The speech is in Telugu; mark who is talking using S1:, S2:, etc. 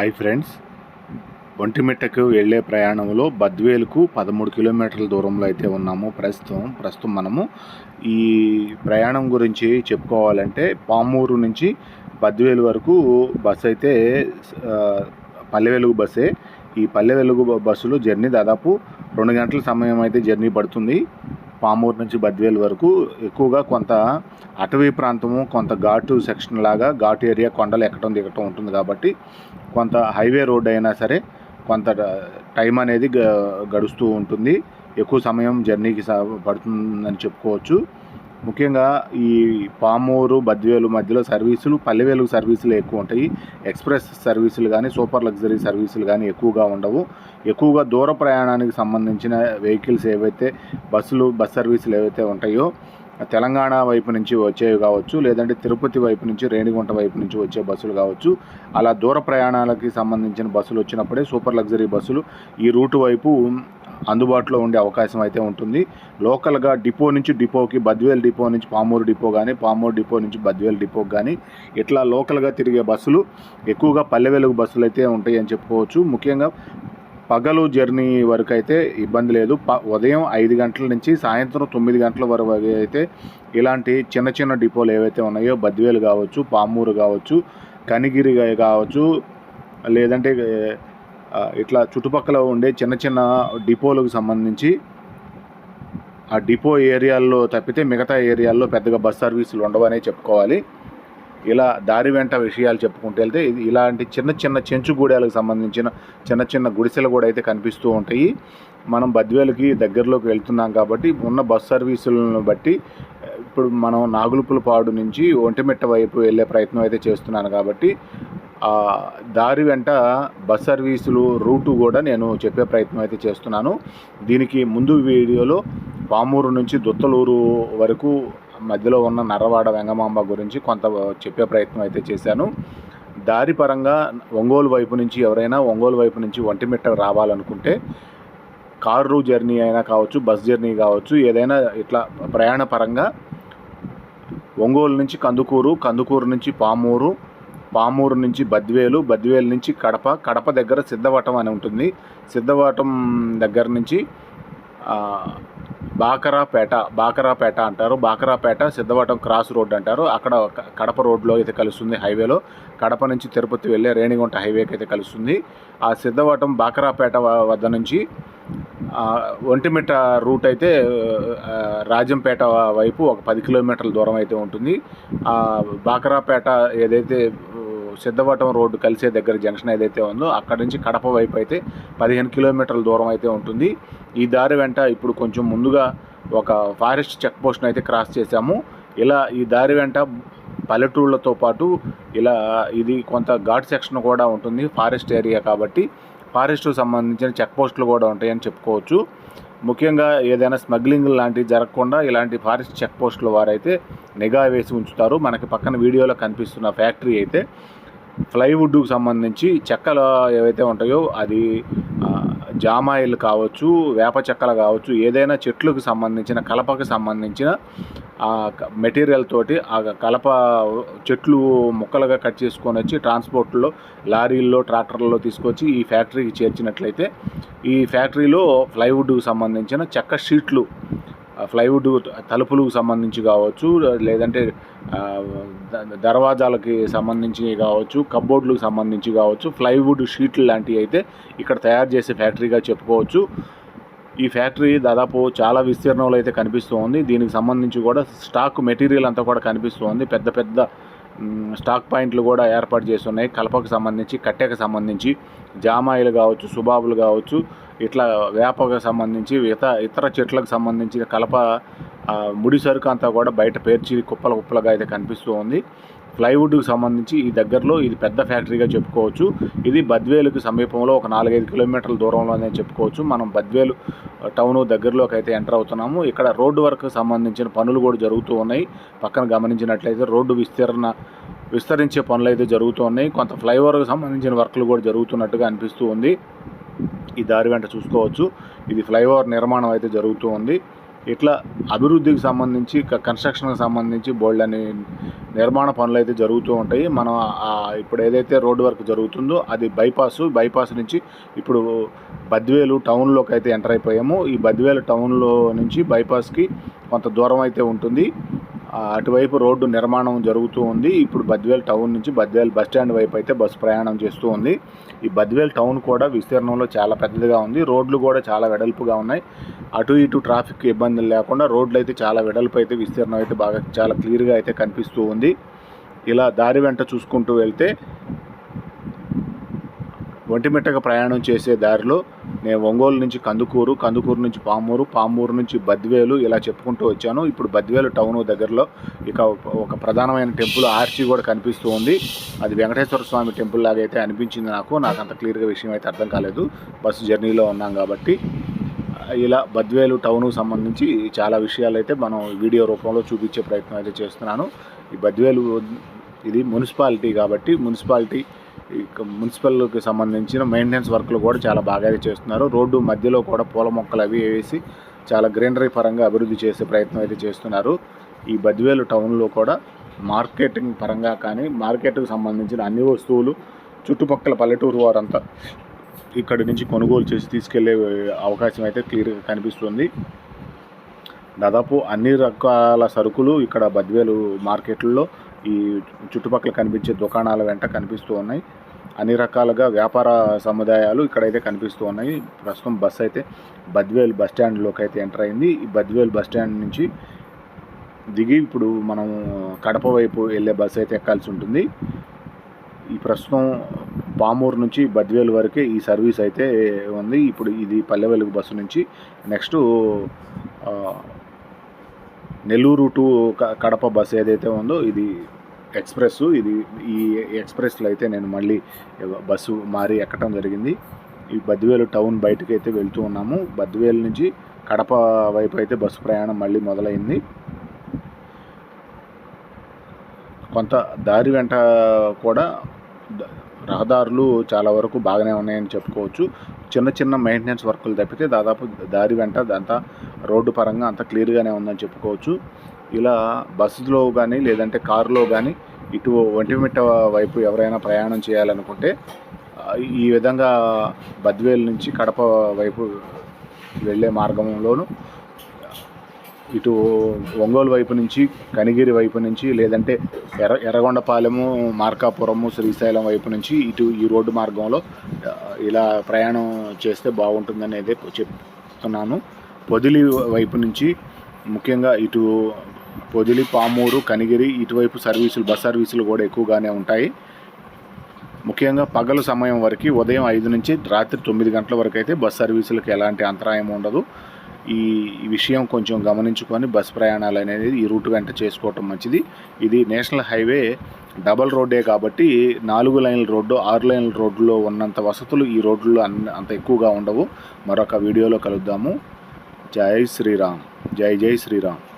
S1: Hi friends. ఒంటిమిట్టకు వెళ్ళే ప్రయాణంలో బద్వేలుకు పదమూడు కిలోమీటర్ల దూరంలో అయితే ఉన్నాము. ప్రస్తుతం ప్రస్తుతం మనము ఈ ప్రయాణం గురించి చెప్పుకోవాలంటే పామూరు నుంచి బద్వేలు వరకు బస్సు అయితే పల్లె వెలుగు బస్సే. ఈ పల్లె వెలుగు బ- బస్సులో జర్నీ దాదాపు రెండు గంటల సమయం అయితే జర్నీ పడుతుంది. పామూరు నుంచి బద్వేల్ వరకు ఎక్కువగా కొంత అటవీ ప్రాంతము కొంత ఘాటు సెక్షన్ లాగా ఘాటు ఏరియా కొండలు ఎక్కడం దిగటం ఉంటుంది కాబట్టి కొంత హైవే రోడ్ అయినా సరే కొంత టైం అనేది గ- గడుస్తూ ఉంటుంది. ఎక్కువ సమయం జర్నీకి పడుతుందని చెప్పుకోవచ్చు. ముఖ్యంగా ఈ పామూరు బద్వేలు మధ్యలో సర్వీసులు పల్లెవేలు సర్వీసులు ఎక్కువ ఉంటాయి ఎక్స్ప్రెస్ సర్వీసులు కానీ సూపర్ లగ్జరీ సర్వీసులు కానీ ఎక్కువగా ఉండవు. ఎక్కువగా దూర ప్రయాణానికి సంబంధించిన వెహికల్స్ ఏవైతే బస్సులు బస్ సర్వీసులు ఏవైతే ఉంటాయో తెలంగాణ వైపు నుంచి వచ్చేవి కావచ్చు లేదంటే తిరుపతి వైపు నుంచి రేణిగుంట వైపు నుంచి వచ్చే బస్సులు కావచ్చు. అలా దూర ప్రయాణాలకి సంబంధించిన బస్సులు వచ్చినప్పుడే సూపర్ లగ్జరీ బస్సులు ఈ రూటు వైపు అందుబాటులో ఉండే అవకాశం అయితే ఉంటుంది. లోకల్గా డిపో నుంచి డిపోకి బద్వేల్ డిపో నుంచి పామూరు డిపో కానీ పామూరు డిపో నుంచి బద్వేల్ డిపో కానీ ఇట్లా లోకల్గా తిరిగే బస్సులు ఎక్కువగా పల్లె వెలుగు బస్సులు అయితే ఉంటాయి అని చెప్పుకోవచ్చు. ముఖ్యంగా పగలు జర్నీ వరకు అయితే ఇబ్బంది లేదు. ప ఉదయం ఐదు గంటల నుంచి సాయంత్రం తొమ్మిది గంటల వరకు అయితే ఇలాంటి చిన్న చిన్న డిపోలు ఏవైతే ఉన్నాయో బద్వేలు కావచ్చు పామూరు కావచ్చు కనిగిరి కావచ్చు లేదంటే ఇట్లా చుట్టుపక్కల ఉండే చిన్న చిన్న డిపోలకు సంబంధించి ఆ డిపో ఏరియాల్లో తప్పితే మిగతా ఏరియాల్లో పెద్దగా బస్ సర్వీసులు ఉండవనే చెప్పుకోవాలి. ఇలా దారి వెంట విషయాలు చెప్పుకుంటూ వెళ్తే ఇలాంటి చిన్న చిన్న చెంచుగూడాలకు సంబంధించిన చిన్న చిన్న గుడిసెలు కూడా అయితే కనిపిస్తూ ఉంటాయి. మనం బద్వేలకి దగ్గరలోకి వెళ్తున్నాం కాబట్టి ఉన్న బస్ సర్వీసులను బట్టి ఇప్పుడు మనం నాగులుపులపాడు నుంచి ఒంటిమిట్ట వైపు వెళ్ళే ప్రయత్నం అయితే చేస్తున్నాను కాబట్టి దారి వెంట బస్ సర్వీసులు రూటు కూడా నేను చెప్పే ప్రయత్నం అయితే చేస్తున్నాను. దీనికి ముందు వీడియోలో పామూరు నుంచి దుత్తలూరు వరకు మధ్యలో ఉన్న నర్రవాడ వెంగమాంబ గురించి కొంత చెప్పే ప్రయత్నం అయితే చేశాను. దారి పరంగా ఒంగోలు వైపు నుంచి ఎవరైనా ఒంగోలు వైపు నుంచి ఒంటిమిట్ట రావాలనుకుంటే కారు జర్నీ అయినా కావచ్చు బస్ జర్నీ కావచ్చు ఏదైనా ఇట్లా ప్రయాణ పరంగా ఒంగోలు నుంచి కందుకూరు కందుకూరు నుంచి పామూరు పామూరు నుంచి బద్వేలు బద్వేలు నుంచి కడప కడప దగ్గర సిద్ధవటం అని ఉంటుంది. సిద్ధవటం దగ్గర నుంచి బాకరాపేట బాకరాపేట అంటారు. బాకరాపేట సిద్ధవటం క్రాస్ రోడ్ అంటారు. అక్కడ కడప రోడ్లో అయితే కలుస్తుంది హైవేలో కడప నుంచి తిరుపతి వెళ్ళే రేణిగుంట హైవేకి అయితే కలుస్తుంది. ఆ సిద్ధవటం బాకరాపేట వద్ద నుంచి ఒంటిమిట రూట్ అయితే రాజంపేట వైపు ఒక పది కిలోమీటర్ల దూరం అయితే ఉంటుంది. బాకరాపేట ఏదైతే సిద్ధవటం రోడ్డు కలిసే దగ్గర జంక్షన్ ఏదైతే ఉందో అక్కడ నుంచి కడప వైపు అయితే పదిహేను కిలోమీటర్ల దూరం అయితే ఉంటుంది. ఈ దారి వెంట ఇప్పుడు కొంచెం ముందుగా ఒక ఫారెస్ట్ చెక్ పోస్ట్ని అయితే క్రాస్ చేశాము. ఇలా ఈ దారి వెంట పల్లెటూళ్ళతో పాటు ఇలా ఇది కొంత ఘాట్ సెక్షన్ కూడా ఉంటుంది ఫారెస్ట్ ఏరియా కాబట్టి. ఫారెస్ట్కు సంబంధించిన చెక్ పోస్టులు కూడా ఉంటాయని చెప్పుకోవచ్చు. ముఖ్యంగా ఏదైనా స్మగ్లింగ్ లాంటివి జరగకుండా ఇలాంటి ఫారెస్ట్ చెక్ పోస్టుల వారైతే నిఘా వేసి ఉంచుతారు. మనకి పక్కన వీడియోలో కనిపిస్తున్న ఫ్యాక్టరీ అయితే ప్లైవుడ్కు సంబంధించి చెక్కలు ఏవైతే ఉంటాయో అది జామాయిల్ కావచ్చు వేప చెక్కలు కావచ్చు ఏదైనా చెట్లకు సంబంధించిన కలపకు సంబంధించిన ఆ మెటీరియల్ తోటి ఆ కలప చెట్లు ముక్కలుగా కట్ చేసుకొని వచ్చి ట్రాన్స్పోర్ట్లో లారీల్లో ట్రాక్టర్లలో తీసుకొచ్చి ఈ ఫ్యాక్టరీకి చేర్చినట్లయితే ఈ ఫ్యాక్టరీలో ప్లైవుడ్కు సంబంధించిన చెక్క షీట్లు ప్లైవుడ్ తలుపులకు సంబంధించి కావచ్చు లేదంటే దర్వాజాలకి సంబంధించి కావచ్చు కబోర్డులకు సంబంధించి కావచ్చు ప్లైవుడ్ షీట్లు లాంటివి అయితే ఇక్కడ తయారు చేసే ఫ్యాక్టరీగా చెప్పుకోవచ్చు. ఈ ఫ్యాక్టరీ దాదాపు చాలా విస్తీర్ణంలో అయితే కనిపిస్తూ ఉంది. దీనికి సంబంధించి కూడా స్టాక్ మెటీరియల్ అంతా కూడా కనిపిస్తూ ఉంది. పెద్ద పెద్ద స్టాక్ పాయింట్లు కూడా ఏర్పాటు చేసి ఉన్నాయి కలపకు సంబంధించి కట్టెకు సంబంధించి జామాయిలు కావచ్చు సుబాబులు కావచ్చు ఇట్లా వేపకు సంబంధించి ఇతర ఇతర చెట్లకు సంబంధించిన కలప ముడి సరుకు అంతా కూడా బయట పేర్చి కుప్పల కుప్పలుగా అయితే కనిపిస్తూ ఉంది. ప్లైవుడ్కి సంబంధించి ఈ దగ్గరలో ఇది పెద్ద ఫ్యాక్టరీగా చెప్పుకోవచ్చు. ఇది బద్వేలుకు సమీపంలో ఒక నాలుగైదు కిలోమీటర్ల దూరంలోనే చెప్పుకోవచ్చు. మనం బద్వేలు టౌన్ దగ్గరలోకి అయితే ఎంటర్ అవుతున్నాము. ఇక్కడ రోడ్డు వర్క్ సంబంధించిన పనులు కూడా జరుగుతూ ఉన్నాయి. పక్కన గమనించినట్లయితే రోడ్డు విస్తీర్ణ విస్తరించే పనులు అయితే జరుగుతూ ఉన్నాయి. కొంత ఫ్లైఓవర్కి సంబంధించిన వర్క్లు కూడా జరుగుతున్నట్టుగా అనిపిస్తూ ఉంది. ఈ దారి వెంట చూసుకోవచ్చు. ఇది ఫ్లైఓవర్ నిర్మాణం అయితే జరుగుతూ ఉంది. ఇట్లా అభివృద్ధికి సంబంధించి కన్స్ట్రక్షన్కి సంబంధించి బోల్డ్ అని నిర్మాణ పనులు అయితే జరుగుతూ ఉంటాయి. మనం ఇప్పుడు ఏదైతే రోడ్డు వర్క్ జరుగుతుందో అది బైపాస్ బైపాస్ నుంచి ఇప్పుడు బద్వేలు టౌన్లోకి అయితే ఎంటర్ అయిపోయాము. ఈ బద్వేలు టౌన్లో నుంచి బైపాస్కి కొంత దూరం అయితే ఉంటుంది. అటువైపు రోడ్డు నిర్మాణం జరుగుతూ ఉంది. ఇప్పుడు బద్వేల్ టౌన్ నుంచి బద్వేల్ బస్టాండ్ స్టాండ్ వైపు అయితే బస్సు ప్రయాణం చేస్తూ ఉంది. ఈ బద్వేల్ టౌన్ కూడా విస్తీర్ణంలో చాలా పెద్దదిగా ఉంది. రోడ్లు కూడా చాలా వెడల్పుగా ఉన్నాయి. అటు ఇటు ట్రాఫిక్ ఇబ్బందులు లేకుండా రోడ్లు అయితే చాలా వెడల్పు అయితే విస్తీర్ణం అయితే బాగా చాలా క్లియర్గా అయితే కనిపిస్తూ ఉంది. ఇలా దారి వెంట చూసుకుంటూ వెళ్తే ఒంటిమిట్టగా ప్రయాణం చేసే దారిలో నేను ఒంగోలు నుంచి కందుకూరు కందుకూరు నుంచి పామూరు పామూరు నుంచి బద్వేలు ఇలా చెప్పుకుంటూ వచ్చాను. ఇప్పుడు బద్వేలు టౌన్ దగ్గరలో ఇక ఒక ప్రధానమైన టెంపుల్ ఆర్చి కూడా కనిపిస్తూ ఉంది. అది వెంకటేశ్వర స్వామి టెంపుల్ లాగా అయితే అనిపించింది నాకు. నాకు అంత క్లియర్గా విషయం అయితే అర్థం కాలేదు. బస్సు జర్నీలో ఉన్నాం కాబట్టి. ఇలా బద్వేలు టౌన్కు సంబంధించి చాలా విషయాలు అయితే మనం వీడియో రూపంలో చూపించే ప్రయత్నం అయితే చేస్తున్నాను. ఈ బద్వేలు ఇది మున్సిపాలిటీ కాబట్టి మున్సిపాలిటీ మున్సిపల్కి సంబంధించిన మెయింటెనెన్స్ వర్క్లు కూడా చాలా బాగా అయితే చేస్తున్నారు. రోడ్డు మధ్యలో కూడా పూల మొక్కలు అవి వేసి చాలా గ్రీనరీ పరంగా అభివృద్ధి చేసే ప్రయత్నం అయితే చేస్తున్నారు. ఈ బద్వేలు టౌన్లో కూడా మార్కెటింగ్ పరంగా కానీ మార్కెట్కి సంబంధించిన అన్ని వస్తువులు చుట్టుపక్కల పల్లెటూరు వారంతా ఇక్కడి నుంచి కొనుగోలు చేసి తీసుకెళ్ళే అవకాశం అయితే క్లియర్గా కనిపిస్తుంది. దాదాపు అన్ని రకాల సరుకులు ఇక్కడ బద్వేలు మార్కెట్లలో ఈ చుట్టుపక్కల కనిపించే దుకాణాల వెంట కనిపిస్తూ ఉన్నాయి. అన్ని రకాలుగా వ్యాపార సముదాయాలు ఇక్కడైతే కనిపిస్తూ ఉన్నాయి. ప్రస్తుతం బస్ అయితే బద్వేల్ బస్ స్టాండ్లోకి అయితే ఎంటర్ అయింది. ఈ బద్వేల్ బస్ స్టాండ్ నుంచి దిగి ఇప్పుడు మనం కడప వైపు వెళ్ళే బస్సు అయితే ఎక్కాల్సి ఉంటుంది. ఈ ప్రస్తుతం పామూరు నుంచి బద్వేలు వరకే ఈ సర్వీస్ అయితే ఉంది. ఇప్పుడు ఇది పల్లె వెలుగు బస్సు నుంచి నెక్స్ట్ నెల్లూరు టు క- కడప బస్సు ఏదైతే ఉందో ఇది ఎక్స్ప్రెస్ ఇది ఈ ఎక్స్ప్రెస్లో అయితే నేను మళ్ళీ బస్సు మారి ఎక్కడం జరిగింది. ఈ బద్వేలు టౌన్ బయటకు అయితే వెళ్తూ ఉన్నాము. బద్వేలు నుంచి కడప వైపు అయితే బస్సు ప్రయాణం మళ్ళీ మొదలైంది. కొంత దారి వెంట కూడా రహదారులు చాలా వరకు బాగానే ఉన్నాయని చెప్పుకోవచ్చు. చిన్న చిన్న మెయింటెనెన్స్ వర్కులు తప్పితే దాదాపు దారి వెంట అంతా రోడ్డు పరంగా అంత క్లియర్గానే ఉందని చెప్పుకోవచ్చు. ఇలా బస్సులో కానీ లేదంటే కారులో కానీ ఇటు ఒంటిమిట్ట వైపు ఎవరైనా ప్రయాణం చేయాలనుకుంటే ఈ విధంగా బద్వేలు నుంచి కడప వైపు వెళ్ళే మార్గంలోను ఇటు ఒంగోలు వైపు నుంచి కనిగిరి వైపు నుంచి లేదంటే ఎర్ర ఎర్రగొండపాలెము మార్కాపురము శ్రీశైలం వైపు నుంచి ఇటు ఈ రోడ్డు మార్గంలో ఇలా ప్రయాణం చేస్తే బాగుంటుందని అయితే చెప్తున్నాను. పొదిలి వైపు నుంచి ముఖ్యంగా ఇటు పొదిలి పామూరు కనిగిరి ఇటువైపు సర్వీసులు బస్ సర్వీసులు కూడా ఎక్కువగానే ఉంటాయి. ముఖ్యంగా పగలు సమయం వరకు ఉదయం ఐదు నుంచి రాత్రి తొమ్మిది గంటల వరకు అయితే బస్ సర్వీసులకు ఎలాంటి అంతరాయం ఉండదు. ఈ విషయం కొంచెం గమనించుకొని బస్ ప్రయాణాలు అనేది ఈ రూట్ వెంట చేసుకోవటం మంచిది. ఇది నేషనల్ హైవే డబల్ రోడ్డే కాబట్టి నాలుగు లైన్ల రోడ్డు ఆరు లైన్ల రోడ్డులో ఉన్నంత వసతులు ఈ రోడ్లలో అంత ఎక్కువగా ఉండవు. మరొక వీడియోలో కలుద్దాము. జై శ్రీరామ్. జై జై శ్రీరామ్.